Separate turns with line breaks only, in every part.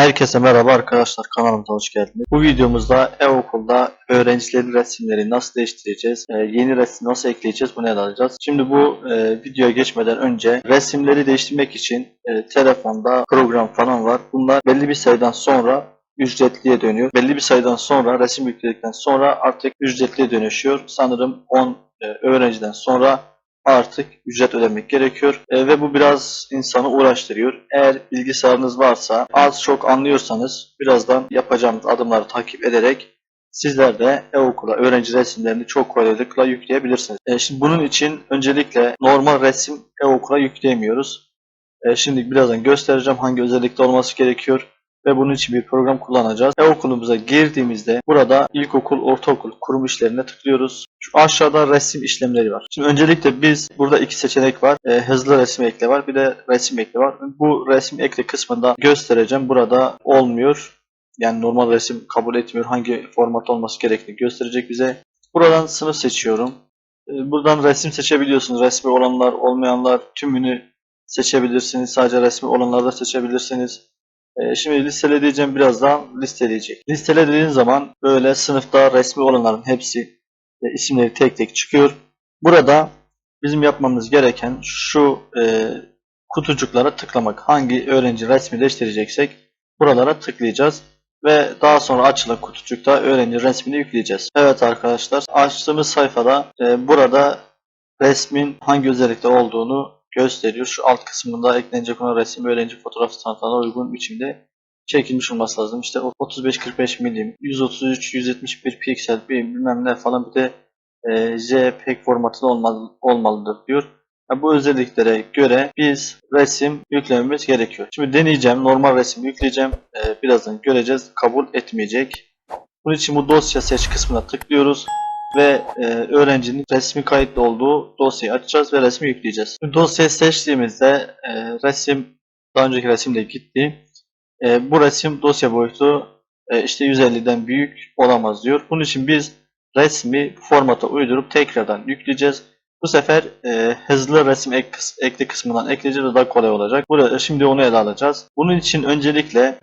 Herkese merhaba arkadaşlar kanalımıza hoş geldiniz. Bu videomuzda e-okulda öğrencilerin resimleri nasıl değiştireceğiz, e, yeni resim nasıl ekleyeceğiz bunu ele alacağız. Şimdi bu e, videoya geçmeden önce resimleri değiştirmek için e, telefonda program falan var. Bunlar belli bir sayıdan sonra ücretliye dönüyor. Belli bir sayıdan sonra resim yükledikten sonra artık ücretliye dönüşüyor. Sanırım 10 e, öğrenciden sonra artık ücret ödemek gerekiyor E, ve bu biraz insanı uğraştırıyor. Eğer bilgisayarınız varsa az çok anlıyorsanız birazdan yapacağımız adımları takip ederek sizler de e-okula öğrenci resimlerini çok kolaylıkla yükleyebilirsiniz. E, şimdi bunun için öncelikle normal resim e-okula yükleyemiyoruz. E, şimdi birazdan göstereceğim hangi özellikte olması gerekiyor ve bunun için bir program kullanacağız. E-okulumuza girdiğimizde burada ilkokul, ortaokul kurum işlerine tıklıyoruz. Şu aşağıda resim işlemleri var. Şimdi öncelikle biz burada iki seçenek var. E, hızlı resim ekle var. Bir de resim ekle var. Bu resim ekle kısmında göstereceğim. Burada olmuyor. Yani normal resim kabul etmiyor. Hangi format olması gerektiğini gösterecek bize. Buradan sınıf seçiyorum. E, buradan resim seçebiliyorsunuz. Resmi olanlar, olmayanlar tümünü seçebilirsiniz. Sadece resmi olanları da seçebilirsiniz. Ee, Şimdi listeleyeceğim birazdan listeleyecek. Listele dediğin zaman böyle sınıfta resmi olanların hepsi e, isimleri tek tek çıkıyor. Burada bizim yapmamız gereken şu e, kutucuklara tıklamak. Hangi öğrenci resmi değiştireceksek buralara tıklayacağız. Ve daha sonra açılan kutucukta öğrenci resmini yükleyeceğiz. Evet arkadaşlar açtığımız sayfada e, burada resmin hangi özellikte olduğunu gösteriyor. Şu alt kısmında eklenecek olan resim öğrenci fotoğraf standartlarına uygun biçimde çekilmiş olması lazım. İşte 35-45 milim, 133-171 piksel bir bilmem ne falan bir de e, JPEG formatında olmalı, olmalıdır diyor. Yani bu özelliklere göre biz resim yüklememiz gerekiyor. Şimdi deneyeceğim. Normal resim yükleyeceğim. E, birazdan göreceğiz. Kabul etmeyecek. Bunun için bu dosya seç kısmına tıklıyoruz ve e, öğrencinin resmi kayıtlı olduğu dosyayı açacağız ve resmi yükleyeceğiz. Dosyayı seçtiğimizde e, resim daha önceki resimde gitti. E, bu resim dosya boyutu e, işte 150'den büyük olamaz diyor. Bunun için biz resmi formata uydurup tekrardan yükleyeceğiz. Bu sefer e, hızlı resim ek, ekle kısmından ekleyeceğiz ve daha kolay olacak. Burada şimdi onu ele alacağız. Bunun için öncelikle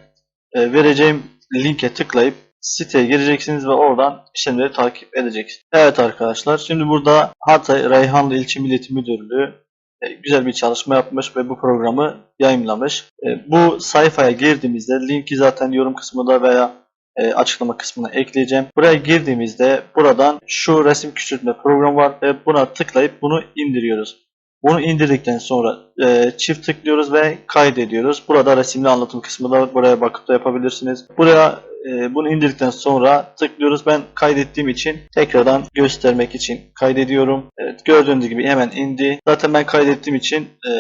e, vereceğim linke tıklayıp siteye gireceksiniz ve oradan işlemleri takip edeceksiniz. Evet arkadaşlar şimdi burada Hatay Reyhanlı İlçe Milli Müdürlüğü e, güzel bir çalışma yapmış ve bu programı yayınlamış. E, bu sayfaya girdiğimizde linki zaten yorum kısmında veya e, açıklama kısmına ekleyeceğim. Buraya girdiğimizde buradan şu resim küçültme programı var ve buna tıklayıp bunu indiriyoruz. Bunu indirdikten sonra e, çift tıklıyoruz ve kaydediyoruz. Burada resimli anlatım kısmı da var. buraya bakıp da yapabilirsiniz. Buraya e, bunu indirdikten sonra tıklıyoruz. Ben kaydettiğim için tekrardan göstermek için kaydediyorum. Evet, gördüğünüz gibi hemen indi. Zaten ben kaydettiğim için e,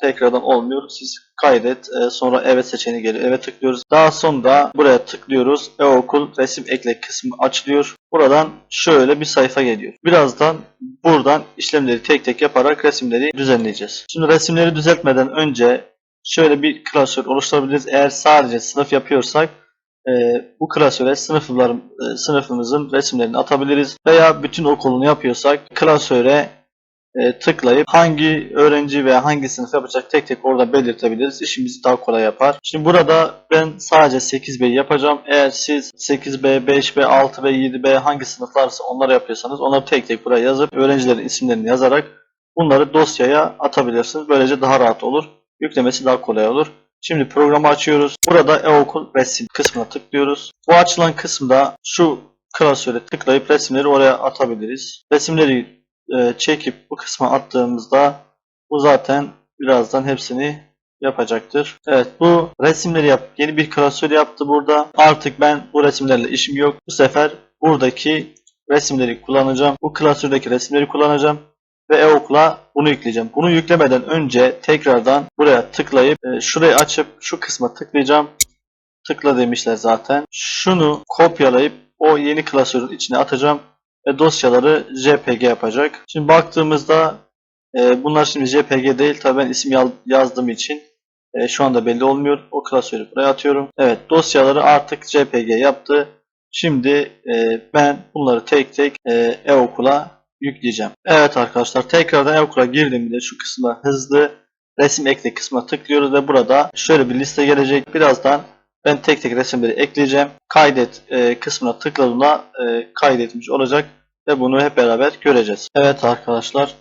tekrardan olmuyor. Siz kaydet. e, sonra evet seçeneği geliyor. Evet tıklıyoruz. Daha sonra buraya tıklıyoruz. E-okul resim ekle kısmı açılıyor. Buradan şöyle bir sayfa geliyor. Birazdan buradan işlemleri tek tek yaparak resimleri düzenleyeceğiz. Şimdi resimleri düzeltmeden önce şöyle bir klasör oluşturabiliriz. Eğer sadece sınıf yapıyorsak e, bu klasöre sınıfların, e, sınıfımızın resimlerini atabiliriz. Veya bütün okulunu yapıyorsak klasöre e, tıklayıp hangi öğrenci veya hangi sınıf yapacak tek tek orada belirtebiliriz. İşimizi daha kolay yapar. Şimdi burada ben sadece 8B yapacağım. Eğer siz 8B, 5B, 6B, 7B hangi sınıflarsa onları yapıyorsanız onları tek tek buraya yazıp öğrencilerin isimlerini yazarak bunları dosyaya atabilirsiniz. Böylece daha rahat olur. Yüklemesi daha kolay olur. Şimdi programı açıyoruz. Burada e-okul resim kısmına tıklıyoruz. Bu açılan kısımda şu klasöre tıklayıp resimleri oraya atabiliriz. Resimleri e, çekip bu kısma attığımızda bu zaten birazdan hepsini yapacaktır. Evet bu resimleri yap. Yeni bir klasör yaptı burada. Artık ben bu resimlerle işim yok. Bu sefer buradaki resimleri kullanacağım. Bu klasördeki resimleri kullanacağım ve e-okula bunu yükleyeceğim. Bunu yüklemeden önce tekrardan buraya tıklayıp e, şurayı açıp şu kısma tıklayacağım. Tıkla demişler zaten. Şunu kopyalayıp o yeni klasörün içine atacağım ve dosyaları JPG yapacak. Şimdi baktığımızda e, bunlar şimdi JPG değil. Tabii ben isim yaz- yazdığım için e, şu anda belli olmuyor. O klasörü buraya atıyorum. Evet dosyaları artık JPG yaptı. Şimdi e, ben bunları tek tek e, e-okula yükleyeceğim. Evet arkadaşlar tekrardan e-okula girdiğimde şu kısma hızlı resim ekle kısmına tıklıyoruz ve burada şöyle bir liste gelecek. Birazdan Ben tek tek resimleri ekleyeceğim. Kaydet e, kısmına tıkladığımda e, kaydetmiş olacak ve bunu hep beraber göreceğiz. Evet arkadaşlar.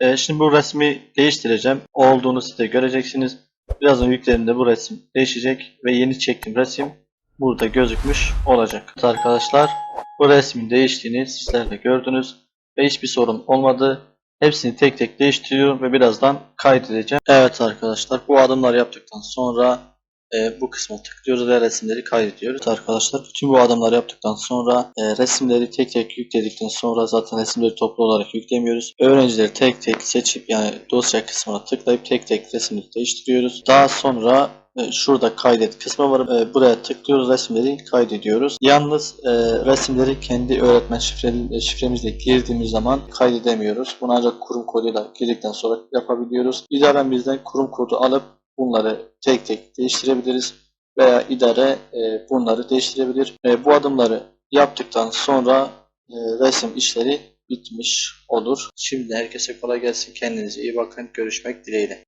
e, şimdi bu resmi değiştireceğim. Olduğunu siz de göreceksiniz. Birazdan yüklerinde bu resim değişecek ve yeni çektiğim resim burada gözükmüş olacak. Evet arkadaşlar bu resmin değiştiğini sizler de gördünüz ve hiçbir sorun olmadı. Hepsini tek tek değiştiriyorum ve birazdan kaydedeceğim. Evet arkadaşlar bu adımları yaptıktan sonra e, bu kısma tıklıyoruz ve resimleri kaydediyoruz. Arkadaşlar bütün bu adımları yaptıktan sonra e, resimleri tek tek yükledikten sonra zaten resimleri toplu olarak yüklemiyoruz. Öğrencileri tek tek seçip yani dosya kısmına tıklayıp tek tek resimleri değiştiriyoruz. Daha sonra e, şurada kaydet kısmı var. E, buraya tıklıyoruz resimleri kaydediyoruz. Yalnız e, resimleri kendi öğretmen şifremizle girdiğimiz zaman kaydedemiyoruz. Bunu ancak kurum koduyla girdikten sonra yapabiliyoruz. İdaren bizden kurum kodu alıp bunları tek tek değiştirebiliriz veya idare e, bunları değiştirebilir. E, bu adımları yaptıktan sonra e, resim işleri bitmiş olur. Şimdi herkese kolay gelsin. Kendinize iyi bakın. Görüşmek dileğiyle.